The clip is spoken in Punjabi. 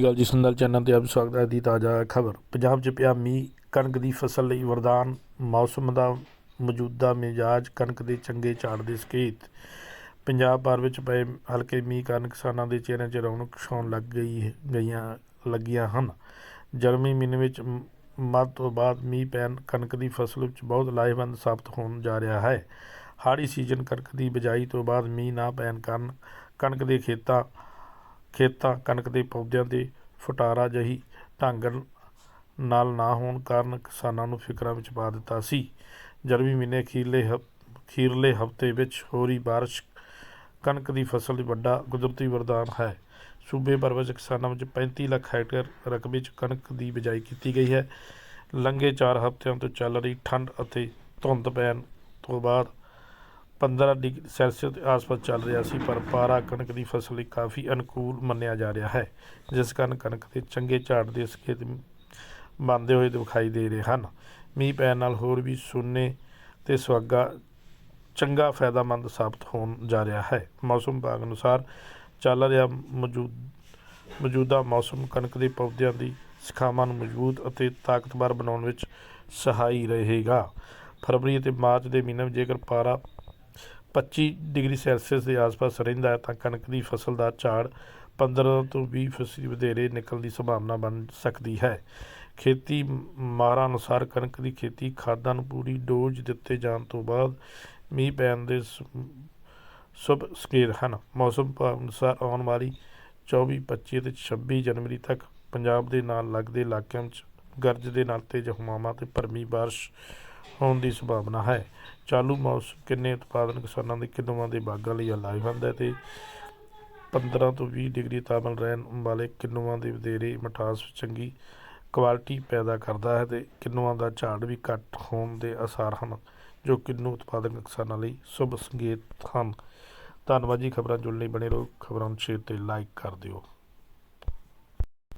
ਸਤਿ ਜੀ ਸੰਦਲ ਚੈਨਲ ਤੇ ਆਪ ਸਵਾਗਤ ਹੈ ਦੀ ਤਾਜ਼ਾ ਖਬਰ। ਪੰਜਾਬ 'ਚ ਪਿਆ ਮੀਂਹ, ਕਣਕ ਦੀ ਫਸਲ ਲਈ ਵਰਦਾਨ, ਮੌਸਮ ਦਾ ਮੌਜੂਦਾ ਮਿਜਾਜ ਕਣਕ ਦੇ ਚੰਗੇ ਝਾੜ ਦੇ ਸੰਕੇਤ। ਪੰਜਾਬ ਭਰ ਵਿੱਚ ਪਏ ਹਲਕੇ ਮੀਂਹ ਕਾਰਨ ਕਿਸਾਨਾਂ ਦੇ ਚਿਹਰਿਆਂ 'ਚ ਰੌਣਕ ਛਾਉਣ ਲੱਗ ਗਈ ਗਈਆਂ, ਲੱਗੀਆਂ ਹਨ। ਜਰਮੀ ਮਹੀਨੇ ਵਿੱਚ ਮ- ਮੱਧ ਤੋਂ ਬਾਅਦ ਮੀਂਹ ਪੈਣ ਕਣਕ ਦੀ ਫਸਲ ਵਿੱਚ ਬਹੁਤ ਲਾਹੇਵੰਦ ਸਾਬਤ ਹੋਣ ਜਾ ਰਿਹਾ ਹੈ। ਹਾੜੀ ਸੀਜ਼ਨ ਕਣਕ ਦੀ ਬਿਜਾਈ ਤੋਂ ਬਾਅਦ ਮੀਂਹ ਨਾ ਪੈਣ ਕਾਰਨ ਕਣਕ ਦੇ ਖੇਤਾਂ ਖੇਤਾਂ, ਕਣਕ ਦੇ ਪੌਦਿਆਂ ਦੇ ਫੁਟਾਰਾ ਜਿਹੀ ਢੰਗ ਨਾਲ ਨਾ ਹੋਣ ਕਾਰਨ ਕਿਸਾਨਾਂ ਨੂੰ ਫਿਕਰਾਂ ਵਿੱਚ ਪਾ ਦਿੱਤਾ ਸੀ। ਜਰਮੀ ਮਹੀਨੇ ਅਖੀਰਲੇ ਹਫ- ਅਖੀਰਲੇ ਹਫ਼ਤੇ ਵਿੱਚ ਹੋ ਰਹੀ ਬਾਰਿਸ਼ ਕਣਕ ਦੀ ਫਸਲ ਲਈ ਵੱਡਾ ਕੁਦਰਤੀ ਵਰਦਾਨ ਹੈ। ਸੂਬੇ ਭਰ ਵਿੱਚ ਕਿਸਾਨਾਂ ਵਿੱਚ 35 ਲੱਖ ਹੈਕਟੇਅਰ ਰਕਬੇ 'ਚ ਕਣਕ ਦੀ ਬਿਜਾਈ ਕੀਤੀ ਗਈ ਹੈ। ਲੰਘੇ 4 ਹਫ਼ਤਿਆਂ ਤੋਂ ਚੱਲ ਰਹੀ ਠੰਡ ਅਤੇ ਧੁੰਦ ਪੈਣ ਤੋਂ ਬਾਅਦ 15 ਡਿਗਰੀ ਸੈਲਸੀਅਸ ਦੇ ਆਸ-ਪਾਸ ਚੱਲ ਰਿਹਾ ਸੀ, ਪਰ ਪਾਰਾ ਕਣਕ ਦੀ ਫਸਲ ਲਈ ਕਾਫੀ ਅਨੁਕੂਲ ਮੰਨਿਆ ਜਾ ਰਿਹਾ ਹੈ, ਜਿਸ ਕਾਰਨ ਕਣਕ ਦੇ ਚੰਗੇ ਝਾੜ ਦੇ ਸੰਕੇਤ ਬਣਦੇ ਹੋਏ ਦਿਖਾਈ ਦੇ ਰਹੇ ਹਨ। ਮੀਂਹ ਪੈਣ ਨਾਲ ਹੋਰ ਵੀ ਸੋਨੇ ਤੇ ਸੁਹਾਗਾ ਚੰਗਾ ਫਾਇਦਾਮੰਦ ਸਾਬਤ ਹੋਣ ਜਾ ਰਿਹਾ ਹੈ। ਮੌਸਮ ਵਿਭਾਗ ਅਨੁਸਾਰ ਚੱਲ ਰਿਹਾ ਮੌਜੂਦ, ਮੌਜੂਦਾ ਮੌਸਮ ਕਣਕ ਦੇ ਪੌਦਿਆਂ ਦੀ ਸ਼ਾਖਾਵਾਂ ਨੂੰ ਮਜ਼ਬੂਤ ਅਤੇ ਤਾਕਤਵਰ ਬਣਾਉਣ ਵਿੱਚ ਸਹਾਈ ਰਹੇਗਾ। ਫਰਵਰੀ ਅਤੇ ਮਾਰਚ ਦੇ ਮਹੀਨੇ ਵਿੱਚ ਜੇਕਰ ਪਾਰਾ 25 ਡਿਗਰੀ ਸੈਲਸੀਅਸ ਦੇ ਆਸ-ਪਾਸ ਰਹਿੰਦਾ ਹੈ, ਤਾਂ ਕਣਕ ਦੀ ਫਸਲ ਦਾ ਝਾੜ 15 ਤੋਂ 20 ਫੀਸਦੀ ਵਧੇਰੇ ਨਿਕਲਣ ਦੀ ਸੰਭਾਵਨਾ ਬਣ ਸਕਦੀ ਹੈ। ਖੇਤੀ ਮਾਹਰਾਂ ਅਨੁਸਾਰ ਕਣਕ ਦੀ ਖੇਤੀ ਖਾਦਾਂ ਨੂੰ ਪੂਰੀ ਡੋਜ਼ ਦਿੱਤੇ ਜਾਣ ਤੋਂ ਬਾਅਦ ਮੀਂਹ ਪੈਣ ਦੇ ਸ- ਸ਼ੁਭ ਸੰਕੇਤ ਹਨ। ਮੌਸਮ ਵਿਭਾਗ ਅਨੁਸਾਰ ਆਉਣ ਵਾਲੀ 24 25 ਅਤੇ 26 ਜਨਵਰੀ ਤੱਕ ਪੰਜਾਬ ਦੇ ਨਾਲ ਲੱਗਦੇ ਇਲਾਕਿਆਂ ਵਿੱਚ ਗਰਜ ਦੇ ਨਾਲ ਤੇਜ਼ ਹਵਾਵਾਂ ਤੇ ਭਰਮੀ ਬਾਰਿਸ਼ ਹੋਣ ਦੀ ਸੰਭਾਵਨਾ ਹੈ। ਚਾਲੂ ਮੌਸਮ ਕਿੰਨੇ ਉਤਪਾਦਨ ਕਿਸਾਨਾਂ ਦੇ ਕਿੰਨੂਆਂ ਦੇ ਬਾਗਾਂ ਲਈ ਲਾਹੇਵੰਦ ਹੈ ਅਤੇ ਪੰਦਰਾਂ ਤੋਂ ਵੀਹ ਡਿਗਰੀ ਤਾਪਮਾਨ ਰਹਿਣ ਵਾਲੇ ਕਿੰਨੂਆਂ ਦੇ ਵਧੇਰੇ ਮਿਠਾਸ ਚੰਗੀ ਕੁਆਲਿਟੀ ਪੈਦਾ ਕਰਦਾ ਹੈ ਅਤੇ ਕਿੰਨੂਆਂ ਦਾ ਝਾੜ ਵੀ ਘੱਟ ਹੋਣ ਦੇ ਅਸਾਰ ਹਨ, ਜੋ ਕਿੰਨੂ ਉਤਪਾਦਨ ਕਿਸਾਨਾਂ ਲਈ ਸ਼ੁਭ ਸੰਕੇਤ ਹਨ। ਧੰਨਵਾਦ ਜੀ, ਖਬਰਾਂ ਜੁੜਨ ਲਈ ਬਣੇ ਰਹੋ। ਖਬਰਾਂ ਨੂੰ ਸ਼ੇਅਰ ਤੇ ਲਾਈਕ ਕਰ ਦਿਓ।